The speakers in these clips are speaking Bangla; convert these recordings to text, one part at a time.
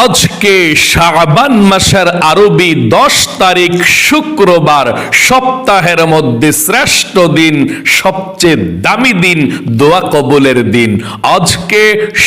আজকে শাবান মাসের আরবি দশ তারিখ শুক্রবার, সপ্তাহের মধ্যে শ্রেষ্ঠ দিন, সবচেয়ে দামি দিন, দোয়া কবুলের দিন। আজকে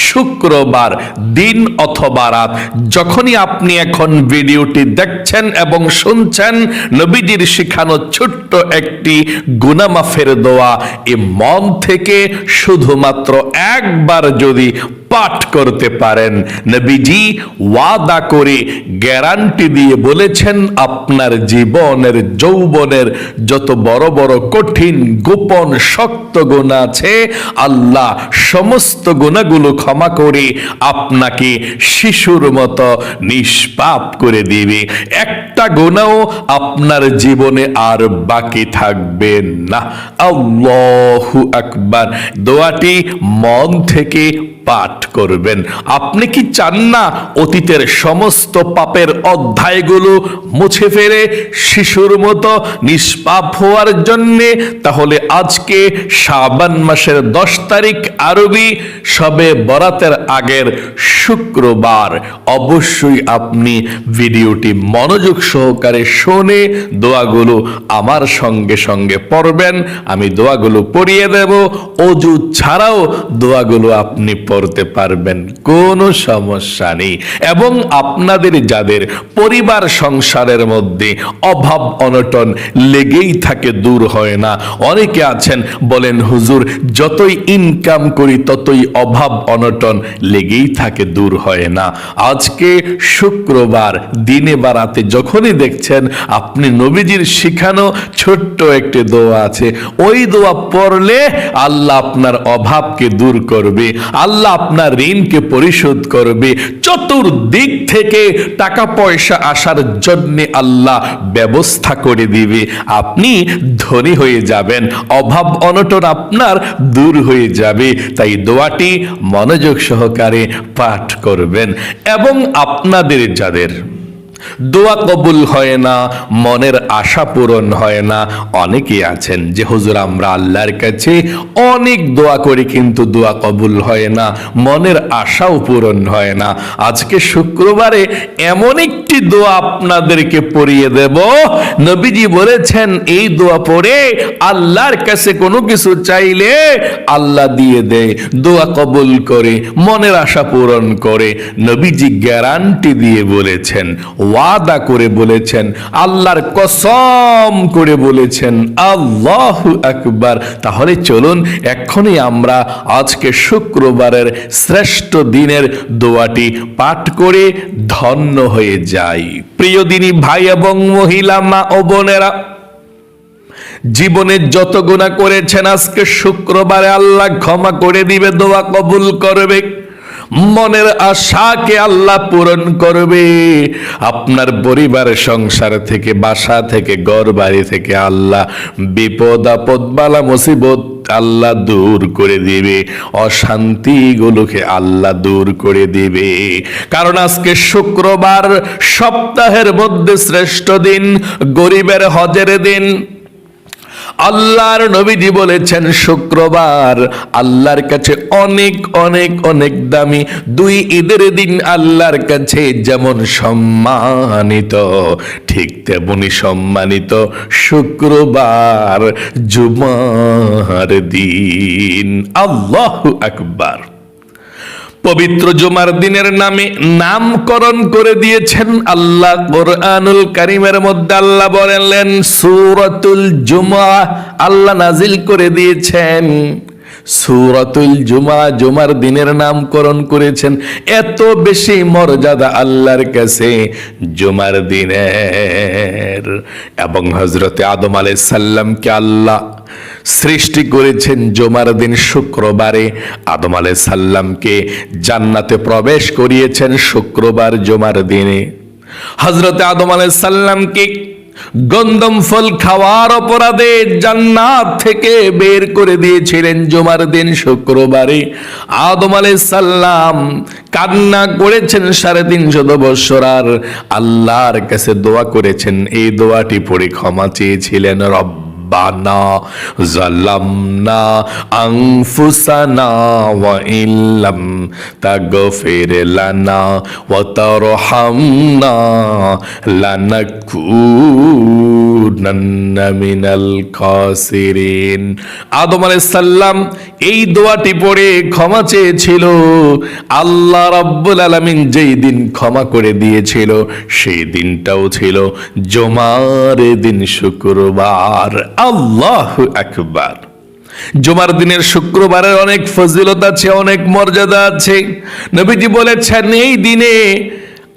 শুক্রবার, দিন অথবা রাত। যখনই আপনি এখন ভিডিওটি দেখছেন এবং শুনছেন, নবীজির শিখানো ছোট্ট একটি গুনামাফের দোয়া এ মন থেকে শুধুমাত্র একবার যদি পাঠ করতে পারেন, নবীজি ওয়াদা করে গ্যারান্টি দিয়ে বলেছেন, আপনার জীবনের, যৌবনের যত বড় বড় কঠিন, গোপন, শক্ত গুণা আছে, আল্লাহ সমস্ত গুণাগুলো ক্ষমা করে আপনাকে শিশুর মতো নিষ্পাপ করে দিবে। একটা গুণাও আপনার জীবনে আর বাকি থাকবে না। আল্লাহু আকবার। দোয়াটি মন থেকে পাঠ করবেন। আপনি কি চান না অতীতের সমস্ত পাপের অধ্যায়গুলো মুছে ফেলে শিশুর মতো নিষ্পাপ হওয়ার জন্যে? তাহলে আজকে শাবান মাসের দশ তারিখ আরবি সবে বরাতের আগের শুক্রবার। অবশ্যই আপনি ভিডিওটি মনোযোগ সহকারে শুনে দোয়াগুলো আমার সঙ্গে সঙ্গে পড়বেন। আমি দোয়াগুলো পড়িয়ে দেব। অজু ছাড়াও দোয়াগুলো আপনি পড়তে পারবেন, কোনো সমস্যা নেই। এবং আপনাদের যাদের পরিবার সংসারের মধ্যে অভাব অনটন লেগেই থাকে, দূর হয় না। অনেকে আছেন, বলেন, হুজুর, যতই ইনকাম করি, ততই অভাব অনটন লেগেই থাকে, দূর হয় না। আজকে শুক্রবার, দিনে বা রাতে যখনই দেখছেন, আপনি নবীজির শিখানো ছোট্ট একটি দোয়া আছে। ওই দোয়া পড়লে আল্লাহ আপনার অভাবকে দূর করবে। আল্লাহ আপনার ঋণকে পরিশোধ করবে। চতুর্দিক থেকে টাকা পয়সা আসার জন্য আল্লাহ ব্যবস্থা করে দিবে। আপনি ধনী হয়ে যাবেন, অভাব অনটন আপনার দূর হয়ে যাবে। তাই দোয়াটি মনোযোগ সহকারে পাঠ করবেন এবং আপনাদের যাদের দোয়া কবুল হয় না, মনের আশা পূরণ হয় না। অনেকে আছেন যে, হুজুর, আমরা আল্লাহর কাছে অনেক দোয়া করি কিন্তু দোয়া কবুল হয় না, মনের আশাও পূরণ হয় না। আজকে শুক্রবারে এমন একটি দোয়া আপনাদেরকে পড়িয়ে দেব। নবীজি বলেছেন, এই দোয়া পড়ে আল্লাহর কাছে কোনো কিছু চাইলে আল্লাহ দিয়ে দেয়। দোয়া কবুল করে, মনের আশা পূরণ করে। নবীজি গ্যারান্টি দিয়ে বলেছেন ওয়াদা করে বলেছেন, আল্লাহর কসম করে বলেছেন, আল্লাহ আকবার। তাহলে চলুন, এক্ষুনি আমরা আজকে শুক্রবারের শ্রেষ্ঠ দিনের দোয়াটি পাঠ করে ধন্য হয়ে যাই। প্রিয় দিনী ভাই এবং মহিলা, মা ও বোনেরা জীবনে যত গুণা করেছেন, আজকে শুক্রবারে আল্লাহ ক্ষমা করে দিবে, দোয়া কবুল করবে। মনের আশাকে আল্লাহ পূরণ করবে। আপনার পরিবার, সংসার থেকে, বাসা থেকে ঘর বাড়ি থেকে আল্লাহ বিপদ, আপদ, বালা, মুসিবত আল্লাহ দূর করে দিবে। অশান্তিগুলোকে আল্লাহ দূর করে দিবে। কারণ আজকে শুক্রবার সপ্তাহের মধ্যে শ্রেষ্ঠ দিন, গরিবের হজের দিন। আল্লাহর নবীজি বলেছেন, শুক্রবার আল্লাহর কাছে অনেক অনেক অনেক দামি দুই ঈদের দিন আল্লাহর কাছে যেমন সম্মানিত, ঠিক তেমনি সম্মানিত শুক্রবার, জুমার দিন। আল্লাহ আকবার। পবিত্র জুমার দিনের নামে নামকরণ করে দিয়েছেন আল্লাহ। কোরআনুল কারিমের মধ্যে আল্লাহ বলেন সুরাতুল জুমা আল্লাহ নাজিল করে দিয়েছেন। সুরাতুল জুমা জুমার দিনের নামকরণ করেছেন। এত বেশি মর্যাদা আল্লাহর কাছে জুমার দিনের। এবং হজরতে আদম আলাই সাল্লামকে আল্লাহ সৃষ্টি করেছেন জুমার দিন শুক্রবারে। আদম আলাই সাল্লামকে জান্নাতে প্রবেশ করিয়েছেন শুক্রবার জুমার দিনে। হজরতে আদম আলাই সাল্লামকে গন্ধম ফল খাওয়ার অপরাধে জান্নাত থেকে বের করে দিয়েছিলেন জুমার দিন শুক্রবারে। আদম সাল্লাম কান্না করেছেন সাড়ে তিনশত বৎসর আর আল্লাহর কাছে দোয়া করেছেন, এই দোয়াটি পড়ে ক্ষমা চেয়েছিলেন রব। রব্বানা জালামনা আনফুসানা ওয়া ইল্লাম তাগফির লানা ওয়া তারহামনা লানাকুনান্না আদম আলাইহিস এই দোয়াটি পড়ে ক্ষমা চেয়েছিল আল্লাহ রাব্বুল আলামিন যেই দিন ক্ষমা করে দিয়েছিল সেই দিনটাও ছিল জমার দিন শুক্রবার আল্লাহু আকবার জুমার দিনের শুক্রবারের অনেক ফজিলত আছে অনেক মর্যাদা আছে নবীজি বলেছেন এই দিনে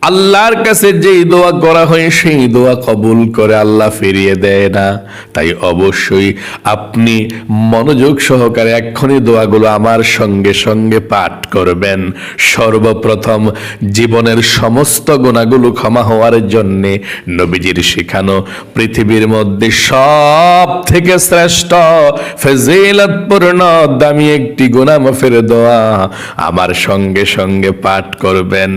আল্লাহর কাছে যেই দোয়া করা হয়, সেই দোয়া কবুল করে আল্লাহ ফিরিয়ে দেয় না। তাই অবশ্যই আপনি মনোযোগ সহকারে এক্ষুনি দোয়াগুলো আমার সঙ্গে সঙ্গে পাঠ করবেন। সর্বপ্রথম জীবনের সমস্ত গুণাগুলো ক্ষমা হওয়ার জন্যে নবীজির শেখানো পৃথিবীর মধ্যে সব থেকে শ্রেষ্ঠ, ফেজিলতপূর্ণ, দামি একটি গুণা মাফের দোয়া আমার সঙ্গে সঙ্গে পাঠ করবেন।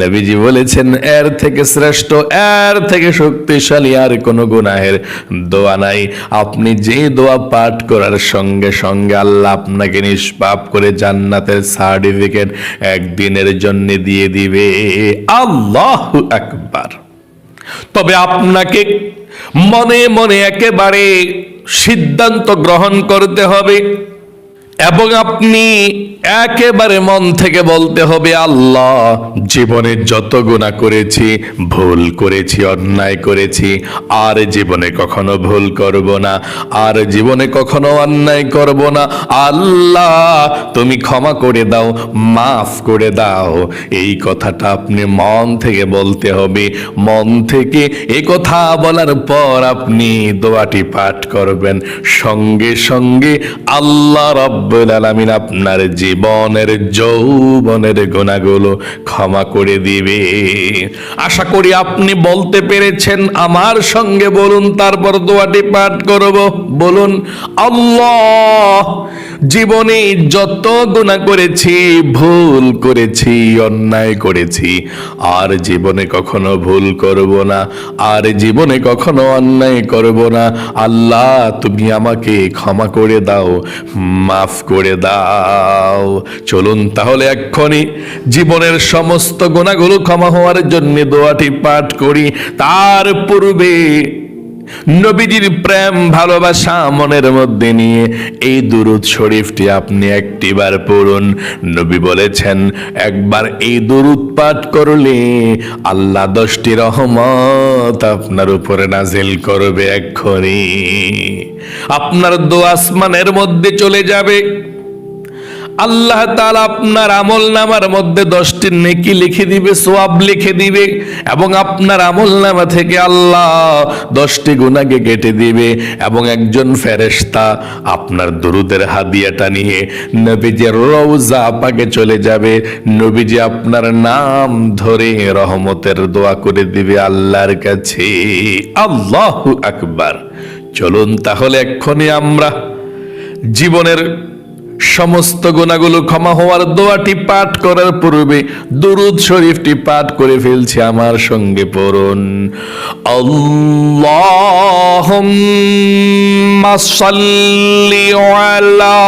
নবীজি বলেছেন, এর থেকে শ্রেষ্ঠ, এর থেকে শক্তিশালী আর কোনো গুনাহের দোয়া নাই। আপনি যে দোয়া পাঠ করার সঙ্গে সঙ্গে আল্লাহ আপনাকে নিষ্পাপ করে জান্নাতের সার্টিফিকেট একদিনের জন্য দিয়ে দিবে। আল্লাহ আকবার। তবে আপনাকে মনে মনে একেবারে সিদ্ধান্ত গ্রহণ করতে হবে। এবং আপনি একেবারে মন থেকে বলতে হবে, আল্লাহ, জীবনে যত গুণা করেছি, ভুল করেছি, অন্যায় করেছি, আর জীবনে কখনো ভুল করব না, আর জীবনে কখনো অন্যায় করব না। আল্লাহ, তুমি ক্ষমা করে দাও, মাফ করে দাও। এই কথাটা আপনি মন থেকে বলতে হবে। মন থেকে এ কথা বলার পর আপনি দোয়াটি পাঠ করবেন। সঙ্গে সঙ্গে আল্লাহ রব্বুল আলামিন আপনার জীবনের যৌবনের গুণাগুলো ক্ষমা করে দিবে। আশা করি আপনি বলতে পেরেছেন, আমার সঙ্গে বলুন, তারপর দোয়াটি পাঠ করব। বলুন, আল্লাহ, জীবনে যত গুণা করেছি, ভুল করেছি, অন্যায় করেছি, আর জীবনে কখনো ভুল করব না, আর জীবনে কখনো অন্যায় করব না। আল্লাহ, তুমি আমাকে ক্ষমা করে দাও, মাফ করে দাও। চলুন তাহলে এক্ষুনি জীবনের সমস্ত গুণাগুলো ক্ষমা হওয়ার জন্য দোয়াটি পাঠ করি। তার পূর্বে নবীজির প্রেম, ভালোবাসা মনের মধ্যে নিয়ে এই দুরুদ শরীফটি আপনি একটিবার পড়ুন। নবী বলেছেন, একবার এই দুরুদ পাঠ করলে আল্লাহ দশটি রহমত আপনার উপরে নাজিল করবে এক্ষুনি। আপনার দো আসমানের মধ্যে চলে যাবে। আল্লাহ তাআলা আপনার আমল নামার মধ্যে দশটি নেকি লিখে দিবে, সোয়াব লিখে দিবে এবং আপনার আমল নামা থেকে আল্লাহ দশটি গুণাকে কেটে দিবে এবং একজন ফেরেশতা আপনার দরুদের হাদিয়াটা নিয়ে নবীজির রৌজা পাকে চলে যাবে। নবীজি আপনার নাম ধরে রহমতের দোয়া করে দিবে আল্লাহর কাছে। আল্লাহ আকবার। চলুন তাহলে এক্ষুনি আমরা জীবনের সমস্ত গুণাগুলো ক্ষমা হওয়ার দোয়াটি পাঠ করার পূর্বে দুরুদ শরীফটি পাঠ করে ফেলছি আমার সঙ্গে পড়ুন। আল্লাহুম্মা সাল্লি আলা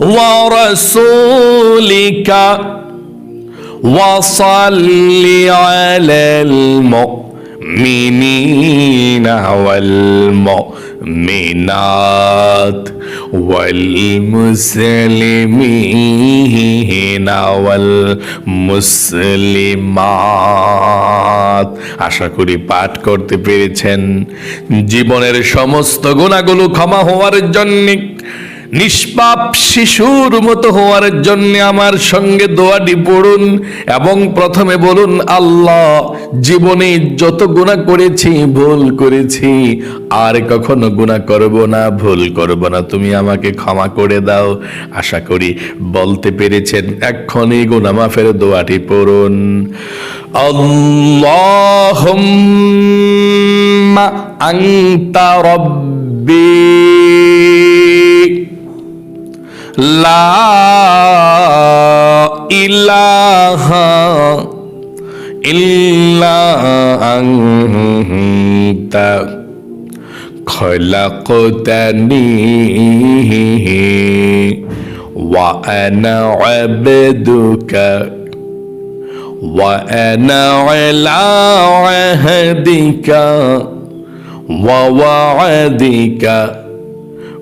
ওয়া রাসূলিকা। وصل على المؤمنين والمؤمنات والمسلمين والمسلمات আশা করি পাঠ করতে পেরেছেন জীবনের সমস্ত গুণাগুলো ক্ষমা হওয়ার জন্য নিষ্পাপ শিশুর মতো হওয়ার জন্য আমার সঙ্গে দোয়াটি পড়ুন এবং প্রথমে বলুন, আল্লাহ, জীবনে যত গুণা করেছি, ভুল করেছি, আর কখনো গুণা করব না, ভুল করব না। তুমি আমাকে ক্ষমা করে দাও। আশা করি বলতে পেরেছেন। এক্ষণে গুণা মাফের দোয়াটি পড়ুন। আল্লাহুম্মা আনতা রব্বি لا ইলাহা ইল্লা আনতা خلقتني وأنا عبدك وأنا على عهدك ووعدك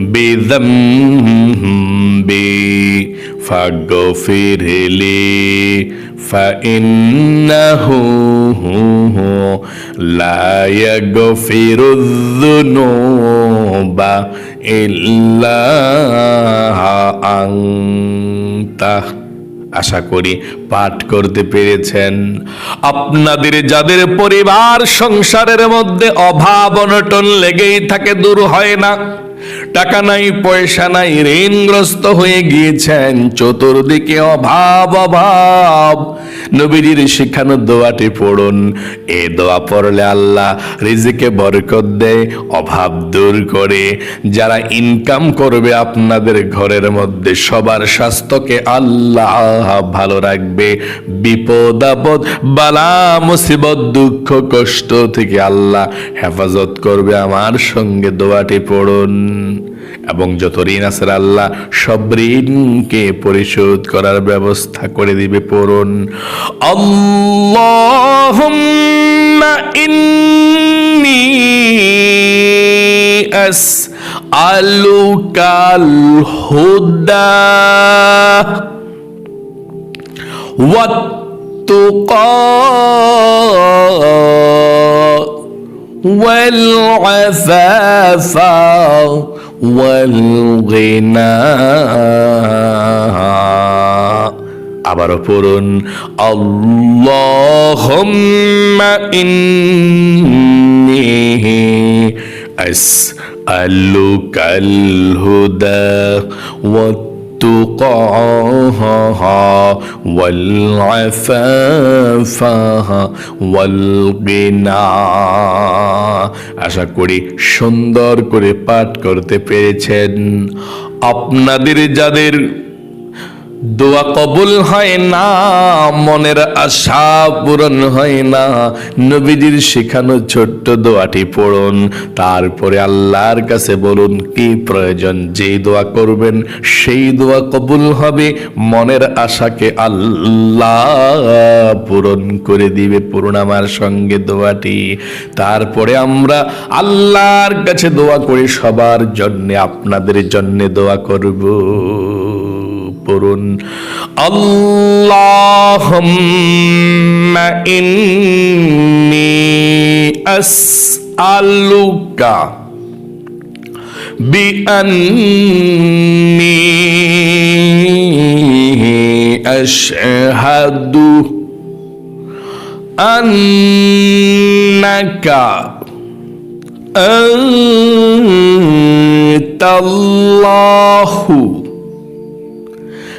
بذنبي فاغفر لي فإنه لا يغفر الذنوب إلا أنت আশা করি পাঠ করতে পেরেছেন আপনাদের যাদের পরিবার সংসারের মধ্যে অভাব অনটন লেগেই থাকে দূর হয় না টাকা নাই, পয়সা নাই, ঋণগ্রস্ত হয়ে গিয়েছেন। চতুর্দিকে অভাব অভাব। নবীজির শিখানো দোয়াটি পড়ুন। এ দোয়া পড়লে আল্লাহ রিজিকে বরকত দেয়, অভাব দূর করে। যারা ইনকাম করবে আপনাদের ঘরের মধ্যে, সবার স্বাস্থ্যকে আল্লাহ ভালো রাখবে। বিপদ, আপদ, বালা, মুসিবত, দুঃখ, কষ্ট থেকে আল্লাহ হেফাজত করবে। আমার সঙ্গে দোয়াটি পড়ুন। এবং যত ঋণ আছে আল্লাহ সব ঋণকে পরিশোধ করার ব্যবস্থা করে দিবে পড়ুন আল্লাহুম্মা ইন্নী আসআলুকাল হুদা والتقى والعفاف والغنى আবারও পড়ুন আল্লাহুম্মা ইন্নী আসআলুকাল হুদা والتقى والعفاف والغنى আশা করি সুন্দর করে পাঠ করতে পেরেছেন আপনাদের যাদের দোয়া কবুল হয় না, মনের আশা পূরণ হয় না। নবীজির শেখানো ছোট্ট দোয়াটি পড়ুন, তারপরে আল্লাহর কাছে বলুন, কি প্রয়োজন? যেই দোয়া করবেন, সেই দোয়া কবুল হবে। মনের আশাকে আল্লাহ পূরণ করে দিবে পূরণ আমার সঙ্গে দোয়াটি। তারপরে আমরা আল্লাহর কাছে দোয়া করি, সবার জন্যে, আপনাদের জন্যে দোয়া করব। পড়ুন। আল্লাহুম্মা ইন্নি আসআলুকা বিআন্নি আশহাদু আন্নাকা আনতাল্লাহু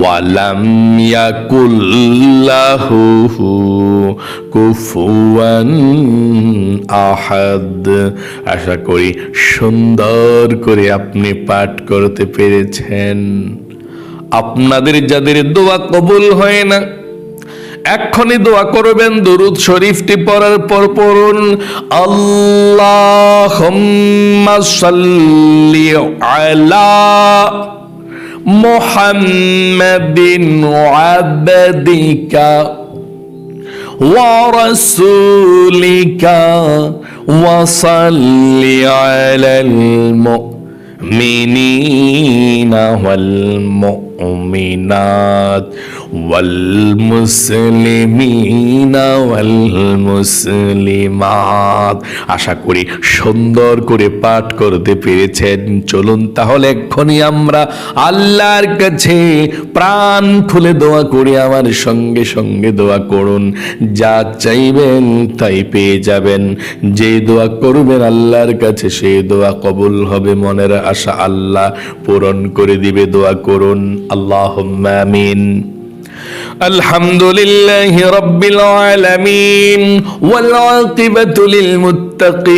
ওয়ালাম ইয়াকুল্লাহু কুফুয়ান আহাদ। আশা করি সুন্দর করে আপনি পাঠ করতে পেরেছেন। আপনাদের যাদের দোয়া কবুল হয় না এক্ষণে দোয়া করবেন, দরুদ শরীফটি পড়ার পর পড়ুন। আল্লাহ আলা محمد عبدك ورسولك وصل على المؤمنين والمؤمنات. والمسلمين والمسلمات আশা করি সুন্দর করে পাঠ করতে পেরেছেন চলুন তাহলে এক্ষুনি আমরা আল্লাহর কাছে প্রাণ খুলে দোয়া করি আমার সঙ্গে সঙ্গে দোয়া করুন যা চাইবেন তাই পেয়ে যাবেন যে দোয়া করবেন আল্লাহর কাছে সেই দোয়া কবুল হবে মনের আশা আল্লাহ পূরণ করে দিবে দোয়া করুন আল্লাহ আমিন الحمد لله رب العالمين والعاقبة للمتقين.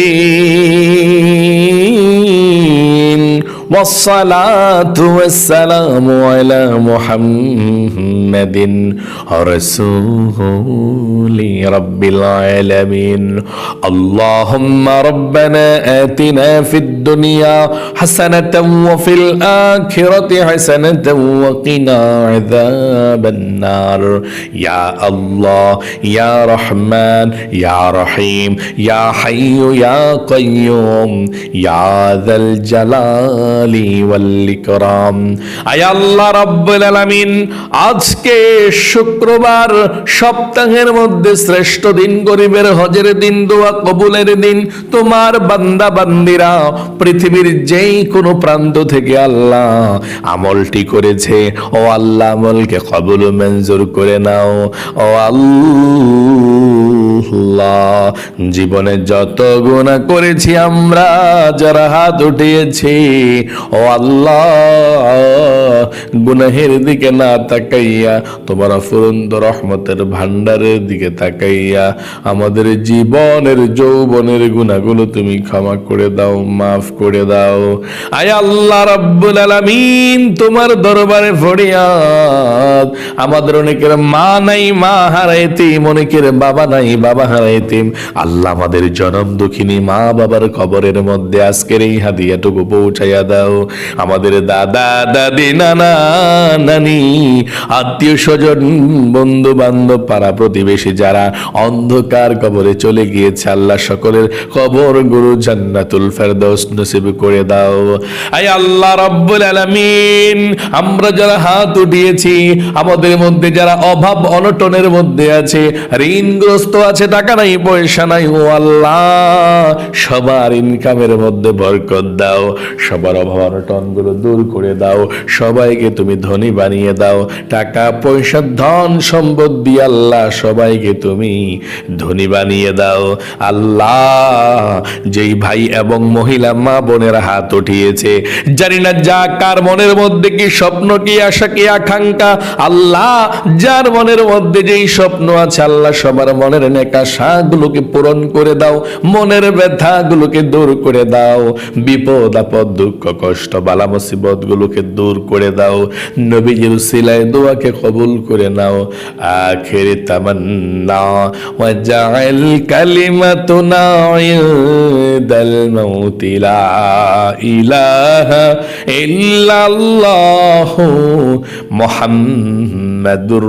والصلاة والسلام على محمد رسول رب العالمين. اللهم ربنا آتنا في الدنيا حسنة وفي الآخرة حسنة وقنا عذاب النار. يا الله يا رحمن يا رحيم يا حي يا قيوم يا ذا الجلال জালি ওয়াল ইকরাম আল্লাহ রাব্বুল আলামিন, আজকে শুক্রবার সপ্তাহের মধ্যে শ্রেষ্ঠ দিন, গরিবের হজের দিন, দোয়া কবুলের দিন, তোমার বান্দা বান্দিরা পৃথিবীর যেই কোনো প্রান্ত থেকে আল্লাহ আমলটি করেছে। ও আল্লাহ আমলকে কবুল মঞ্জুর করে নাও। ও আল্লাহ জীবনে যত গুণা করেছি আমরা, যারা হাত উঠিয়েছি, ও আল্লাহ দিকে না তাকাইয়া, তোমার অফুরন্ত রহমতের ভান্ডারের দিকে তাকাইয়া, আমাদের জীবনের, যৌবনের গুণাগুলো তুমি ক্ষমা করে দাও, মাফ করে দাও। আয় আল্লাহ রাব্বুল আলামিন, তোমার দরবারে ফরিয়াদ। আমাদের অনেকের মা নাই, মা হারাইতিম অনেকের বাবা নাই বাবা হারাইতিম আল্লাহ আমাদের জনম দুঃখিনী মা বাবার কবরের মধ্যে আজকের এই হাদিয়াটুকু পৌঁছাইয়া দাও। আমাদের দাদা, দাদি, নানা, নানি, আত্মীয় স্বজন বন্ধু বান্ধব পাড়া প্রতিবেশী যারা অন্ধকার কবরে চলে গিয়েছে, আল্লাহ সকলের কবর, গুরু জান্নাতুল ফেরদৌস নসিব করে দাও। আই আল্লাহ রব্বুল আলামিন, আমরা যারা হাত উঠিয়েছি, আমাদের মধ্যে যারা অভাব, অনটনের মধ্যে আছে, ঋণগ্রস্ত আছে টাকা নাই, পয়সা নাই। ও আল্লাহ, সবার ইনকামের মধ্যে বরকত দাও, সবার অভাব অনটনগুলো দূর করে দাও, সবাইকে তুমি ধনী বানিয়ে দাও, টাকা, পয়সা, ধন, সম্পদ দিয়ে আল্লাহ সবাইকে তুমি ধনী বানিয়ে দাও। আল্লাহ, যেই ভাই এবং মহিলা মা বোনের হাত উঠিয়েছে, জানি না যা, কার মনের মধ্যে কি স্বপ্ন, কি আশা, কি আকাঙ্ক্ষা। আল্লাহ, যার মনের মধ্যে যেই স্বপ্ন আছে, আল্লাহ সবার মনের নেকাশা গুলোকে পূরণ করে দাও, মনের ব্যথা গুলোকে দূর করে দাও, বিপদ, আপদ, দুঃখ, কষ্ট, বালা মুসিবত গুলোকে দূর করে দাও। নবীজির সিলায় দোয়াকে কবুল করে নাও। আখের তামান্না ওয়াজাল কালিমাতুনা ইনদাল মাউতি, লা ইলাহা ইল্লাল্লাহ মুহাম্মাদুর